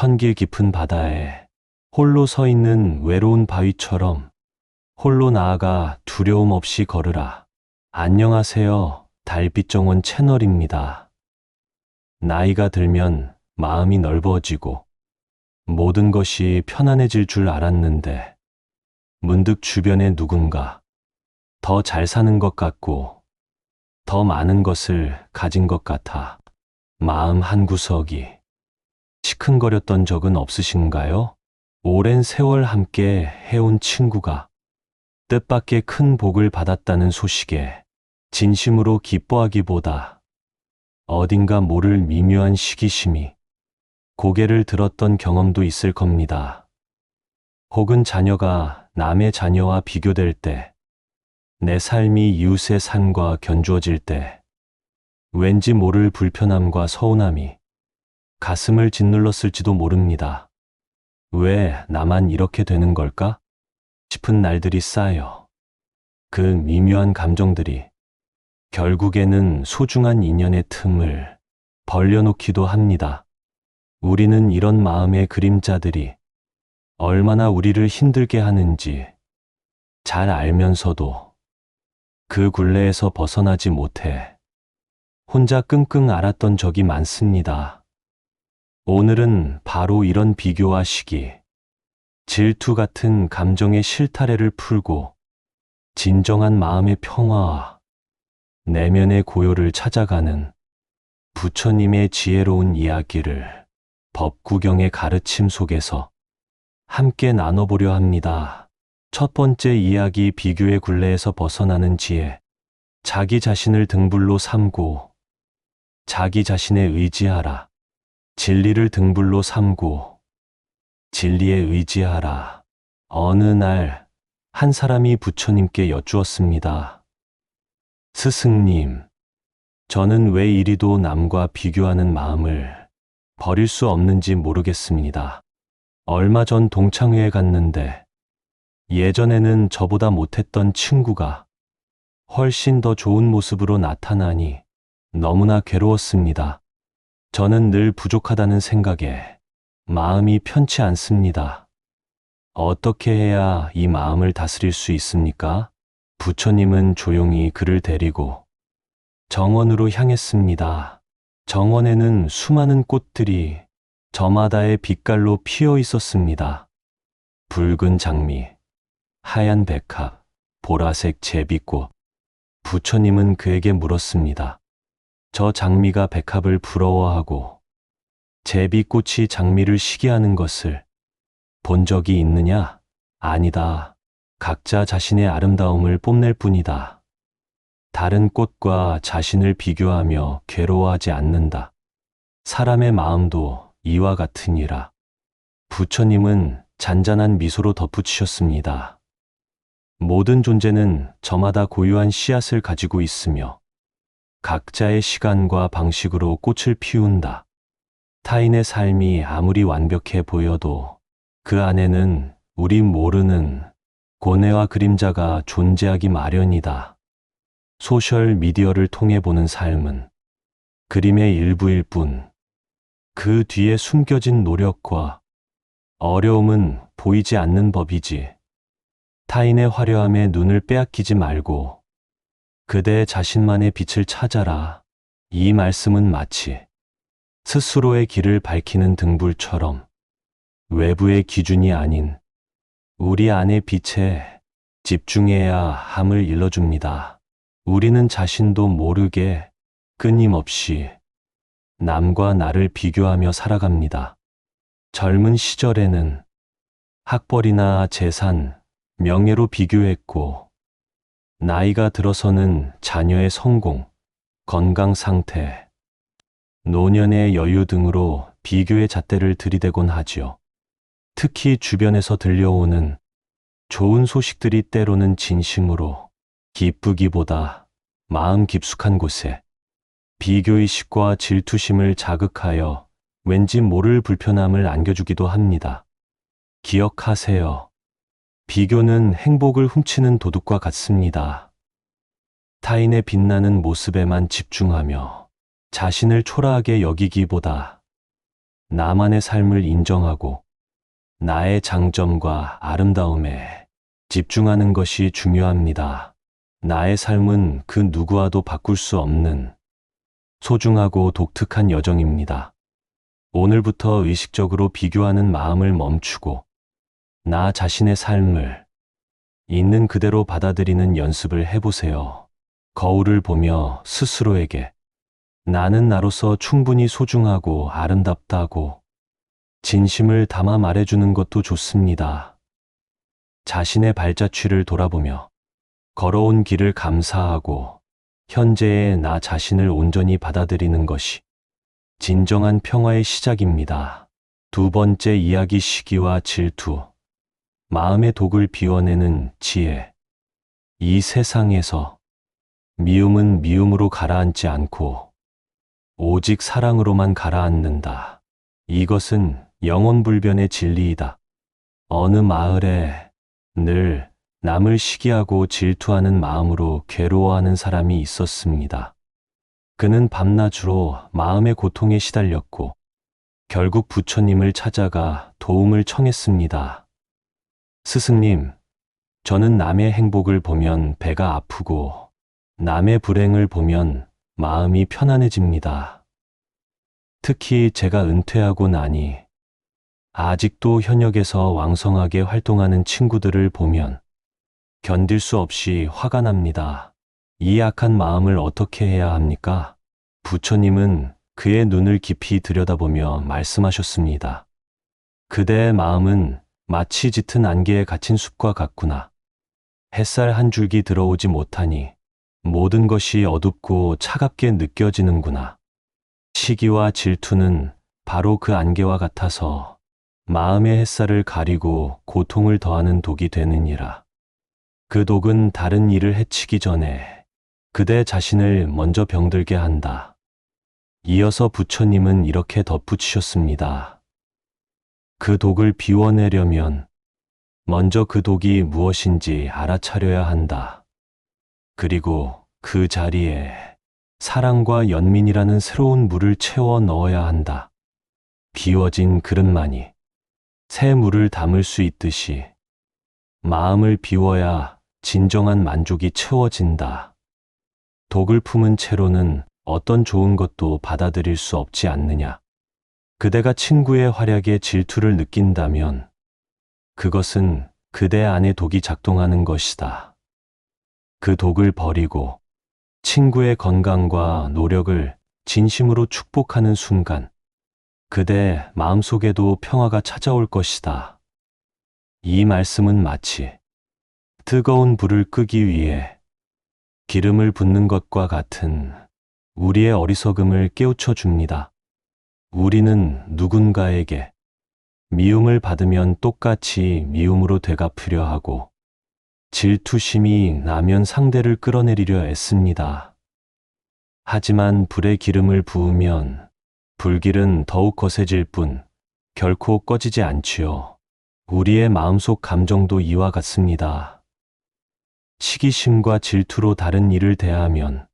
천길 깊은 바다에 홀로 서 있는 외로운 바위처럼 홀로 나아가 두려움 없이 걸으라. 안녕하세요. 달빛 정원 채널입니다. 나이가 들면 마음이 넓어지고 모든 것이 편안해질 줄 알았는데 문득 주변에 누군가 더 잘 사는 것 같고 더 많은 것을 가진 것 같아 마음 한 구석이 시큰거렸던 적은 없으신가요? 오랜 세월 함께 해온 친구가 뜻밖의 큰 복을 받았다는 소식에 진심으로 기뻐하기보다 어딘가 모를 미묘한 시기심이 고개를 들었던 경험도 있을 겁니다. 혹은 자녀가 남의 자녀와 비교될 때, 내 삶이 이웃의 삶과 견주어질 때, 왠지 모를 불편함과 서운함이 가슴을 짓눌렀을지도 모릅니다. 왜 나만 이렇게 되는 걸까? 싶은 날들이 쌓여 그 미묘한 감정들이 결국에는 소중한 인연의 틈을 벌려놓기도 합니다. 우리는 이런 마음의 그림자들이 얼마나 우리를 힘들게 하는지 잘 알면서도 그 굴레에서 벗어나지 못해 혼자 끙끙 앓았던 적이 많습니다. 오늘은 바로 이런 비교와 시기, 질투 같은 감정의 실타래를 풀고 진정한 마음의 평화와 내면의 고요를 찾아가는 부처님의 지혜로운 이야기를 법구경의 가르침 속에서 함께 나눠보려 합니다. 첫 번째 이야기 비교의 굴레에서 벗어나는 지혜. 자기 자신을 등불로 삼고 자기 자신에 의지하라. 진리를 등불로 삼고 진리에 의지하라. 어느 날 한 사람이 부처님께 여쭈었습니다. 스승님, 저는 왜 이리도 남과 비교하는 마음을 버릴 수 없는지 모르겠습니다. 얼마 전 동창회에 갔는데 예전에는 저보다 못했던 친구가 훨씬 더 좋은 모습으로 나타나니 너무나 괴로웠습니다. 저는 늘 부족하다는 생각에 마음이 편치 않습니다. 어떻게 해야 이 마음을 다스릴 수 있습니까? 부처님은 조용히 그를 데리고 정원으로 향했습니다. 정원에는 수많은 꽃들이 저마다의 빛깔로 피어 있었습니다. 붉은 장미, 하얀 백합, 보라색 제비꽃. 부처님은 그에게 물었습니다. 저 장미가 백합을 부러워하고 제비꽃이 장미를 시기하는 것을 본 적이 있느냐? 아니다. 각자 자신의 아름다움을 뽐낼 뿐이다. 다른 꽃과 자신을 비교하며 괴로워하지 않는다. 사람의 마음도 이와 같으니라. 부처님은 잔잔한 미소로 덧붙이셨습니다. 모든 존재는 저마다 고유한 씨앗을 가지고 있으며 각자의 시간과 방식으로 꽃을 피운다. 타인의 삶이 아무리 완벽해 보여도 그 안에는 우리 모르는 고뇌와 그림자가 존재하기 마련이다. 소셜 미디어를 통해 보는 삶은 그림의 일부일 뿐, 그 뒤에 숨겨진 노력과 어려움은 보이지 않는 법이지. 타인의 화려함에 눈을 빼앗기지 말고 그대 자신만의 빛을 찾아라. 이 말씀은 마치 스스로의 길을 밝히는 등불처럼 외부의 기준이 아닌 우리 안의 빛에 집중해야 함을 일러줍니다. 우리는 자신도 모르게 끊임없이 남과 나를 비교하며 살아갑니다. 젊은 시절에는 학벌이나 재산, 명예로 비교했고, 나이가 들어서는 자녀의 성공, 건강 상태, 노년의 여유 등으로 비교의 잣대를 들이대곤 하지요. 특히 주변에서 들려오는 좋은 소식들이 때로는 진심으로 기쁘기보다 마음 깊숙한 곳에 비교의식과 질투심을 자극하여 왠지 모를 불편함을 안겨주기도 합니다. 기억하세요. 비교는 행복을 훔치는 도둑과 같습니다. 타인의 빛나는 모습에만 집중하며 자신을 초라하게 여기기보다 나만의 삶을 인정하고 나의 장점과 아름다움에 집중하는 것이 중요합니다. 나의 삶은 그 누구와도 바꿀 수 없는 소중하고 독특한 여정입니다. 오늘부터 의식적으로 비교하는 마음을 멈추고 나 자신의 삶을 있는 그대로 받아들이는 연습을 해보세요. 거울을 보며 스스로에게 나는 나로서 충분히 소중하고 아름답다고 진심을 담아 말해주는 것도 좋습니다. 자신의 발자취를 돌아보며 걸어온 길을 감사하고 현재의 나 자신을 온전히 받아들이는 것이 진정한 평화의 시작입니다. 두 번째 이야기 시기와 질투. 마음의 독을 비워내는 지혜. 이 세상에서 미움은 미움으로 가라앉지 않고 오직 사랑으로만 가라앉는다. 이것은 영혼불변의 진리이다. 어느 마을에 늘 남을 시기하고 질투하는 마음으로 괴로워하는 사람이 있었습니다. 그는 밤낮으로 마음의 고통에 시달렸고 결국 부처님을 찾아가 도움을 청했습니다. 스승님, 저는 남의 행복을 보면 배가 아프고 남의 불행을 보면 마음이 편안해집니다. 특히 제가 은퇴하고 나니 아직도 현역에서 왕성하게 활동하는 친구들을 보면 견딜 수 없이 화가 납니다. 이 악한 마음을 어떻게 해야 합니까? 부처님은 그의 눈을 깊이 들여다보며 말씀하셨습니다. 그대의 마음은 마치 짙은 안개에 갇힌 숲과 같구나. 햇살 한 줄기 들어오지 못하니 모든 것이 어둡고 차갑게 느껴지는구나. 시기와 질투는 바로 그 안개와 같아서 마음의 햇살을 가리고 고통을 더하는 독이 되느니라. 그 독은 다른 일을 해치기 전에 그대 자신을 먼저 병들게 한다. 이어서 부처님은 이렇게 덧붙이셨습니다. 그 독을 비워내려면 먼저 그 독이 무엇인지 알아차려야 한다. 그리고 그 자리에 사랑과 연민이라는 새로운 물을 채워 넣어야 한다. 비워진 그릇만이 새 물을 담을 수 있듯이 마음을 비워야 진정한 만족이 채워진다. 독을 품은 채로는 어떤 좋은 것도 받아들일 수 없지 않느냐. 그대가 친구의 활약에 질투를 느낀다면 그것은 그대 안에 독이 작동하는 것이다. 그 독을 버리고 친구의 건강과 노력을 진심으로 축복하는 순간 그대 마음속에도 평화가 찾아올 것이다. 이 말씀은 마치 뜨거운 불을 끄기 위해 기름을 붓는 것과 같은 우리의 어리석음을 깨우쳐 줍니다. 우리는 누군가에게 미움을 받으면 똑같이 미움으로 되갚으려 하고 질투심이 나면 상대를 끌어내리려 애씁니다. 하지만 불에 기름을 부으면 불길은 더욱 거세질 뿐 결코 꺼지지 않지요. 우리의 마음속 감정도 이와 같습니다. 시기심과 질투로 다른 일을 대하면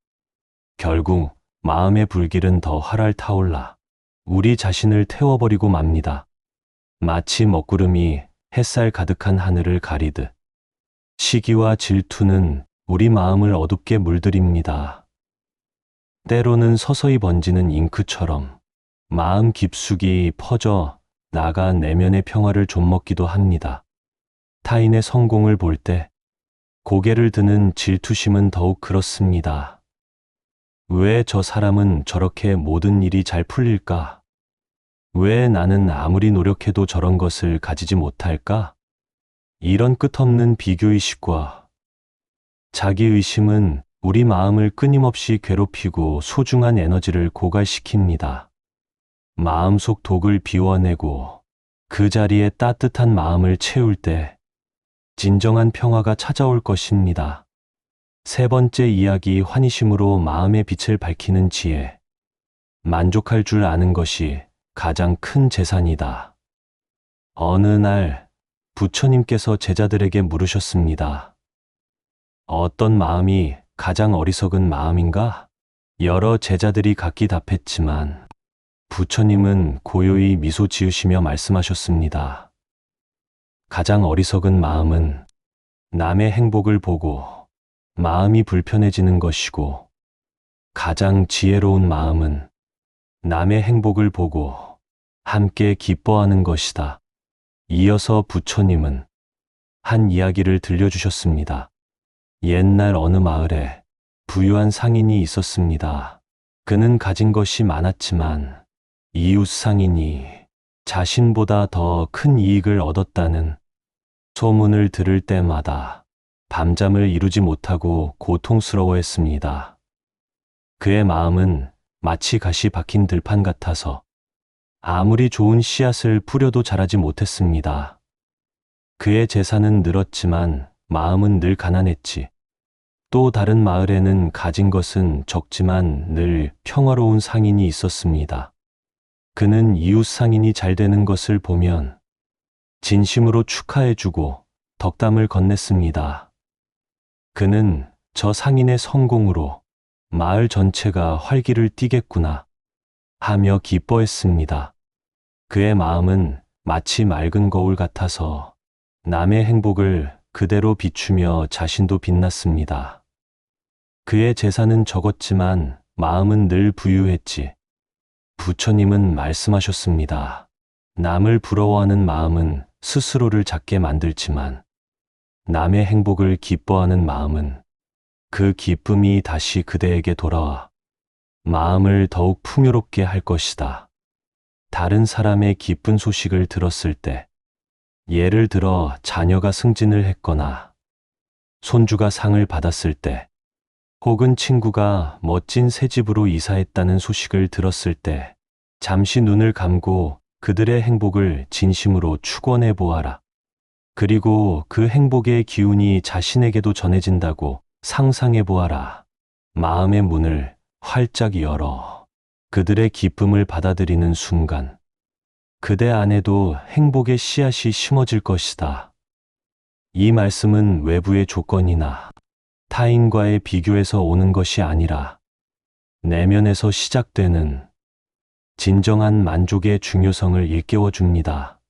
결국 마음의 불길은 더 활활 타올라 우리 자신을 태워버리고 맙니다. 마치 먹구름이 햇살 가득한 하늘을 가리듯 시기와 질투는 우리 마음을 어둡게 물들입니다. 때로는 서서히 번지는 잉크처럼 마음 깊숙이 퍼져 나가 내면의 평화를 좀먹기도 합니다. 타인의 성공을 볼 때 고개를 드는 질투심은 더욱 그렇습니다. 왜 저 사람은 저렇게 모든 일이 잘 풀릴까? 왜 나는 아무리 노력해도 저런 것을 가지지 못할까? 이런 끝없는 비교의식과 자기 의심은 우리 마음을 끊임없이 괴롭히고 소중한 에너지를 고갈시킵니다. 마음속 독을 비워내고 그 자리에 따뜻한 마음을 채울 때 진정한 평화가 찾아올 것입니다. 세 번째 이야기 환희심으로 마음의 빛을 밝히는 지혜. 만족할 줄 아는 것이 가장 큰 재산이다. 어느 날 부처님께서 제자들에게 물으셨습니다. 어떤 마음이 가장 어리석은 마음인가? 여러 제자들이 각기 답했지만 부처님은 고요히 미소 지으시며 말씀하셨습니다. 가장 어리석은 마음은 남의 행복을 보고 마음이 불편해지는 것이고 가장 지혜로운 마음은 남의 행복을 보고 함께 기뻐하는 것이다. 이어서 부처님은 한 이야기를 들려주셨습니다. 옛날 어느 마을에 부유한 상인이 있었습니다. 그는 가진 것이 많았지만 이웃 상인이 자신보다 더 큰 이익을 얻었다는 소문을 들을 때마다 밤잠을 이루지 못하고 고통스러워했습니다. 그의 마음은 마치 가시 박힌 들판 같아서 아무리 좋은 씨앗을 뿌려도 자라지 못했습니다. 그의 재산은 늘었지만 마음은 늘 가난했지. 또 다른 마을에는 가진 것은 적지만 늘 평화로운 상인이 있었습니다. 그는 이웃 상인이 잘 되는 것을 보면 진심으로 축하해주고 덕담을 건넸습니다. 그는 저 상인의 성공으로 마을 전체가 활기를 띠겠구나 하며 기뻐했습니다. 그의 마음은 마치 맑은 거울 같아서 남의 행복을 그대로 비추며 자신도 빛났습니다. 그의 재산은 적었지만 마음은 늘 부유했지. 부처님은 말씀하셨습니다. 남을 부러워하는 마음은 스스로를 작게 만들지만 남의 행복을 기뻐하는 마음은 그 기쁨이 다시 그대에게 돌아와 마음을 더욱 풍요롭게 할 것이다. 다른 사람의 기쁜 소식을 들었을 때, 예를 들어 자녀가 승진을 했거나 손주가 상을 받았을 때, 혹은 친구가 멋진 새 집으로 이사했다는 소식을 들었을 때, 잠시 눈을 감고 그들의 행복을 진심으로 축원해 보아라. 그리고 그 행복의 기운이 자신에게도 전해진다고 상상해 보아라. 마음의 문을 활짝 열어 그들의 기쁨을 받아들이는 순간, 그대 안에도 행복의 씨앗이 심어질 것이다. 이 말씀은 외부의 조건이나 타인과의 비교에서 오는 것이 아니라 내면에서 시작되는 진정한 만족의 중요성을 일깨워 줍니다.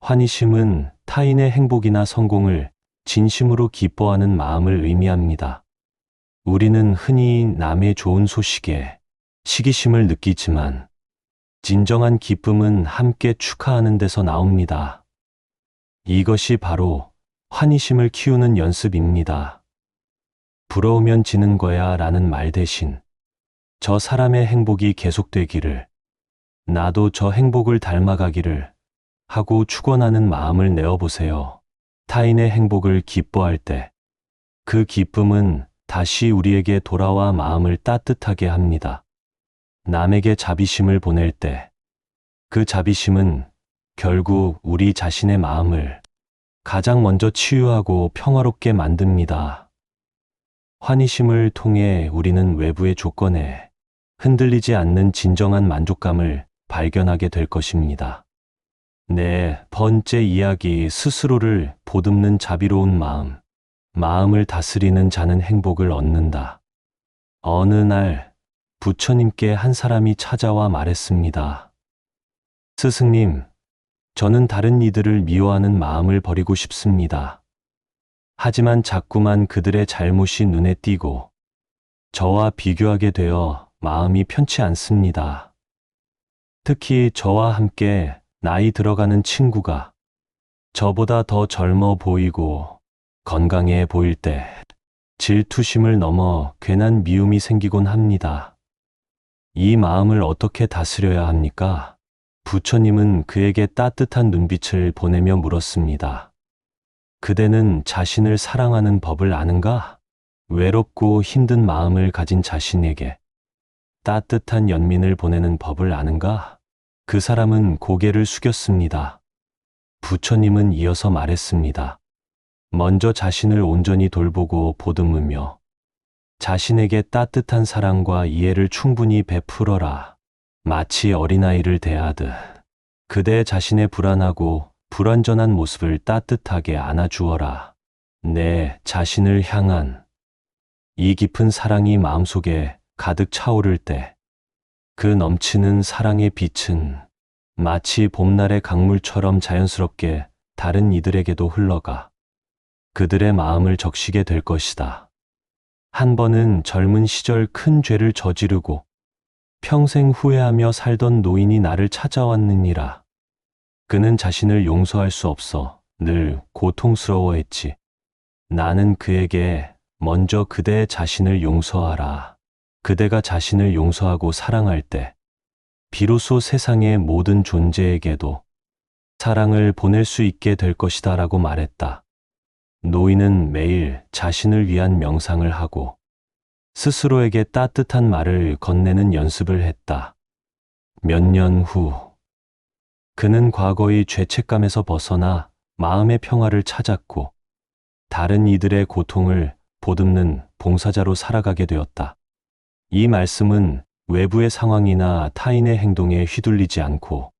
환희심은 타인의 행복이나 성공을 진심으로 기뻐하는 마음을 의미합니다. 우리는 흔히 남의 좋은 소식에 시기심을 느끼지만 진정한 기쁨은 함께 축하하는 데서 나옵니다. 이것이 바로 환희심을 키우는 연습입니다. 부러우면 지는 거야 라는 말 대신 저 사람의 행복이 계속되기를 나도 저 행복을 닮아가기를 하고 축원하는 마음을 내어보세요. 타인의 행복을 기뻐할 때 그 기쁨은 다시 우리에게 돌아와 마음을 따뜻하게 합니다. 남에게 자비심을 보낼 때 그 자비심은 결국 우리 자신의 마음을 가장 먼저 치유하고 평화롭게 만듭니다. 환희심을 통해 우리는 외부의 조건에 흔들리지 않는 진정한 만족감을 발견하게 될 것입니다. 네 번째 이야기 스스로를 보듬는 자비로운 마음. 마음을 다스리는 자는 행복을 얻는다. 어느 날 부처님께 한 사람이 찾아와 말했습니다. 스승님, 저는 다른 이들을 미워하는 마음을 버리고 싶습니다. 하지만 자꾸만 그들의 잘못이 눈에 띄고 저와 비교하게 되어 마음이 편치 않습니다. 특히 저와 함께 나이 들어가는 친구가 저보다 더 젊어 보이고 건강해 보일 때 질투심을 넘어 괜한 미움이 생기곤 합니다. 이 마음을 어떻게 다스려야 합니까? 부처님은 그에게 따뜻한 눈빛을 보내며 물었습니다. 그대는 자신을 사랑하는 법을 아는가? 외롭고 힘든 마음을 가진 자신에게 따뜻한 연민을 보내는 법을 아는가? 그 사람은 고개를 숙였습니다. 부처님은 이어서 말했습니다. 먼저 자신을 온전히 돌보고 보듬으며 자신에게 따뜻한 사랑과 이해를 충분히 베풀어라. 마치 어린아이를 대하듯 그대 자신의 불안하고 불완전한 모습을 따뜻하게 안아주어라. 내 자신을 향한 이 깊은 사랑이 마음속에 가득 차오를 때 그 넘치는 사랑의 빛은 마치 봄날의 강물처럼 자연스럽게 다른 이들에게도 흘러가 그들의 마음을 적시게 될 것이다. 한 번은 젊은 시절 큰 죄를 저지르고 평생 후회하며 살던 노인이 나를 찾아왔느니라. 그는 자신을 용서할 수 없어 늘 고통스러워했지. 나는 그에게 먼저 그대의 자신을 용서하라. 그대가 자신을 용서하고 사랑할 때, 비로소 세상의 모든 존재에게도 사랑을 보낼 수 있게 될 것이다 라고 말했다. 노인은 매일 자신을 위한 명상을 하고 스스로에게 따뜻한 말을 건네는 연습을 했다. 몇 년 후, 그는 과거의 죄책감에서 벗어나 마음의 평화를 찾았고, 다른 이들의 고통을 보듬는 봉사자로 살아가게 되었다. 이 말씀은 외부의 상황이나 타인의 행동에 휘둘리지 않고,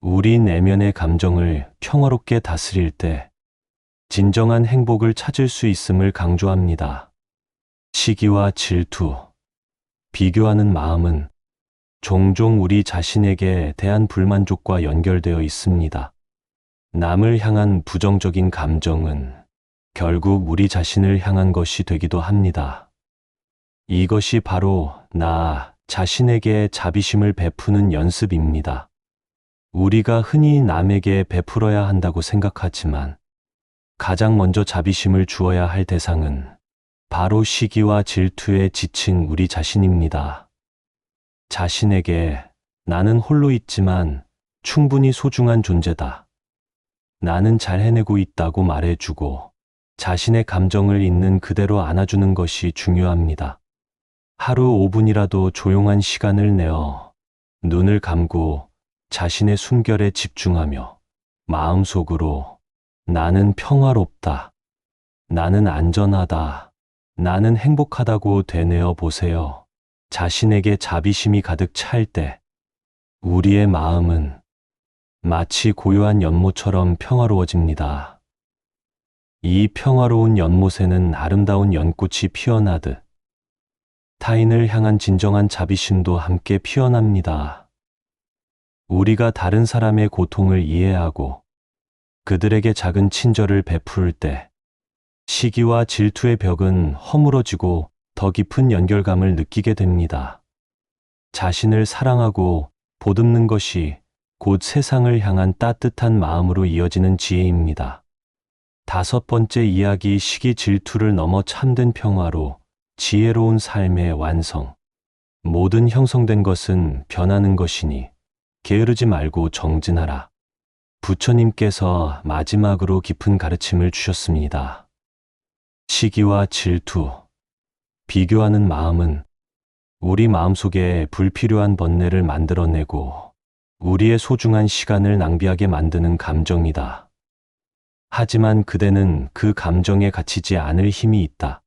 우리 내면의 감정을 평화롭게 다스릴 때, 진정한 행복을 찾을 수 있음을 강조합니다. 시기와 질투, 비교하는 마음은 종종 우리 자신에게 대한 불만족과 연결되어 있습니다. 남을 향한 부정적인 감정은 결국 우리 자신을 향한 것이 되기도 합니다. 이것이 바로 나 자신에게 자비심을 베푸는 연습입니다. 우리가 흔히 남에게 베풀어야 한다고 생각하지만 가장 먼저 자비심을 주어야 할 대상은 바로 시기와 질투에 지친 우리 자신입니다. 자신에게 나는 홀로 있지만 충분히 소중한 존재다. 나는 잘 해내고 있다고 말해주고 자신의 감정을 있는 그대로 안아주는 것이 중요합니다. 하루 5분이라도 조용한 시간을 내어 눈을 감고 자신의 숨결에 집중하며 마음속으로 나는 평화롭다. 나는 안전하다. 나는 행복하다고 되뇌어 보세요. 자신에게 자비심이 가득 찰 때 우리의 마음은 마치 고요한 연못처럼 평화로워집니다. 이 평화로운 연못에는 아름다운 연꽃이 피어나듯 타인을 향한 진정한 자비심도 함께 피어납니다. 우리가 다른 사람의 고통을 이해하고 그들에게 작은 친절을 베풀 때 시기와 질투의 벽은 허물어지고 더 깊은 연결감을 느끼게 됩니다. 자신을 사랑하고 보듬는 것이 곧 세상을 향한 따뜻한 마음으로 이어지는 지혜입니다. 다섯 번째 이야기 시기 질투를 넘어 참된 평화로 지혜로운 삶의 완성. 모든 형성된 것은 변하는 것이니 게으르지 말고 정진하라. 부처님께서 마지막으로 깊은 가르침을 주셨습니다. 시기와 질투, 비교하는 마음은 우리 마음속에 불필요한 번뇌를 만들어내고 우리의 소중한 시간을 낭비하게 만드는 감정이다. 하지만 그대는 그 감정에 갇히지 않을 힘이 있다.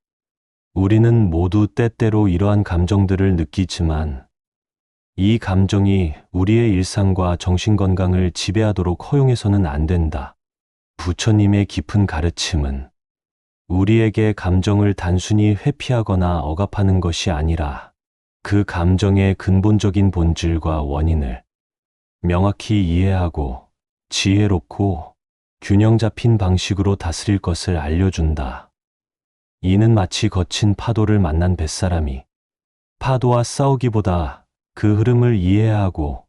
우리는 모두 때때로 이러한 감정들을 느끼지만 이 감정이 우리의 일상과 정신 건강을 지배하도록 허용해서는 안 된다. 부처님의 깊은 가르침은 우리에게 감정을 단순히 회피하거나 억압하는 것이 아니라 그 감정의 근본적인 본질과 원인을 명확히 이해하고 지혜롭고 균형 잡힌 방식으로 다스릴 것을 알려준다. 이는 마치 거친 파도를 만난 뱃사람이 파도와 싸우기보다 그 흐름을 이해하고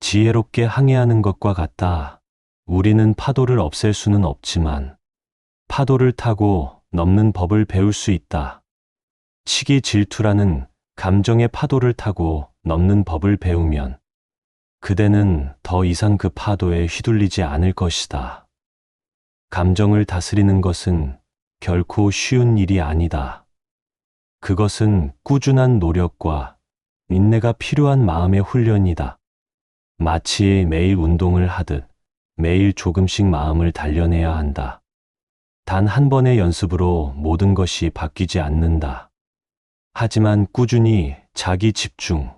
지혜롭게 항해하는 것과 같다. 우리는 파도를 없앨 수는 없지만 파도를 타고 넘는 법을 배울 수 있다. 치기 질투라는 감정의 파도를 타고 넘는 법을 배우면 그대는 더 이상 그 파도에 휘둘리지 않을 것이다. 감정을 다스리는 것은 결코 쉬운 일이 아니다. 그것은 꾸준한 노력과 인내가 필요한 마음의 훈련이다. 마치 매일 운동을 하듯 매일 조금씩 마음을 단련해야 한다. 단 한 번의 연습으로 모든 것이 바뀌지 않는다. 하지만 꾸준히 자기 집중,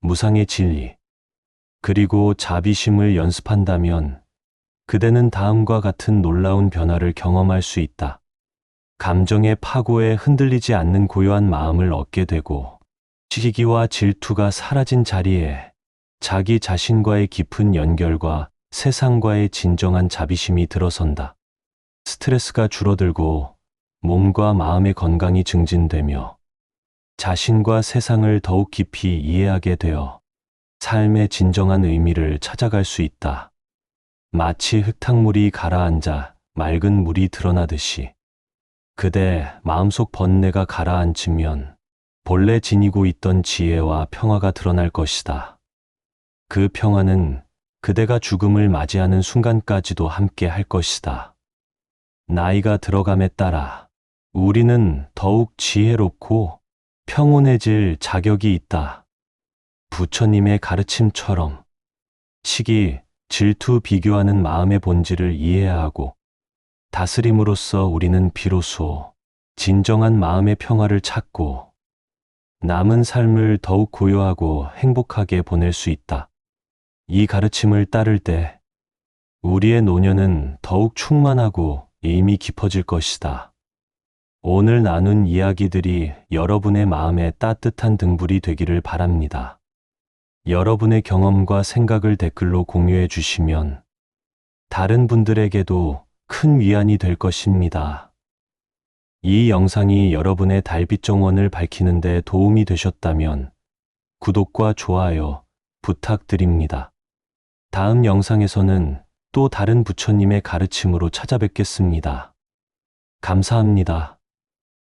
무상의 진리, 그리고 자비심을 연습한다면 그대는 다음과 같은 놀라운 변화를 경험할 수 있다. 감정의 파고에 흔들리지 않는 고요한 마음을 얻게 되고 시기와 질투가 사라진 자리에 자기 자신과의 깊은 연결과 세상과의 진정한 자비심이 들어선다. 스트레스가 줄어들고 몸과 마음의 건강이 증진되며 자신과 세상을 더욱 깊이 이해하게 되어 삶의 진정한 의미를 찾아갈 수 있다. 마치 흙탕물이 가라앉아 맑은 물이 드러나듯이 그대 마음속 번뇌가 가라앉으면 본래 지니고 있던 지혜와 평화가 드러날 것이다. 그 평화는 그대가 죽음을 맞이하는 순간까지도 함께 할 것이다. 나이가 들어감에 따라 우리는 더욱 지혜롭고 평온해질 자격이 있다. 부처님의 가르침처럼 시기, 질투 비교하는 마음의 본질을 이해하고 다스림으로써 우리는 비로소 진정한 마음의 평화를 찾고 남은 삶을 더욱 고요하고 행복하게 보낼 수 있다. 이 가르침을 따를 때 우리의 노년은 더욱 충만하고 의미 깊어질 것이다. 오늘 나눈 이야기들이 여러분의 마음에 따뜻한 등불이 되기를 바랍니다. 여러분의 경험과 생각을 댓글로 공유해 주시면 다른 분들에게도 큰 위안이 될 것입니다. 이 영상이 여러분의 달빛 정원을 밝히는 데 도움이 되셨다면 구독과 좋아요 부탁드립니다. 다음 영상에서는 또 다른 부처님의 가르침으로 찾아뵙겠습니다. 감사합니다.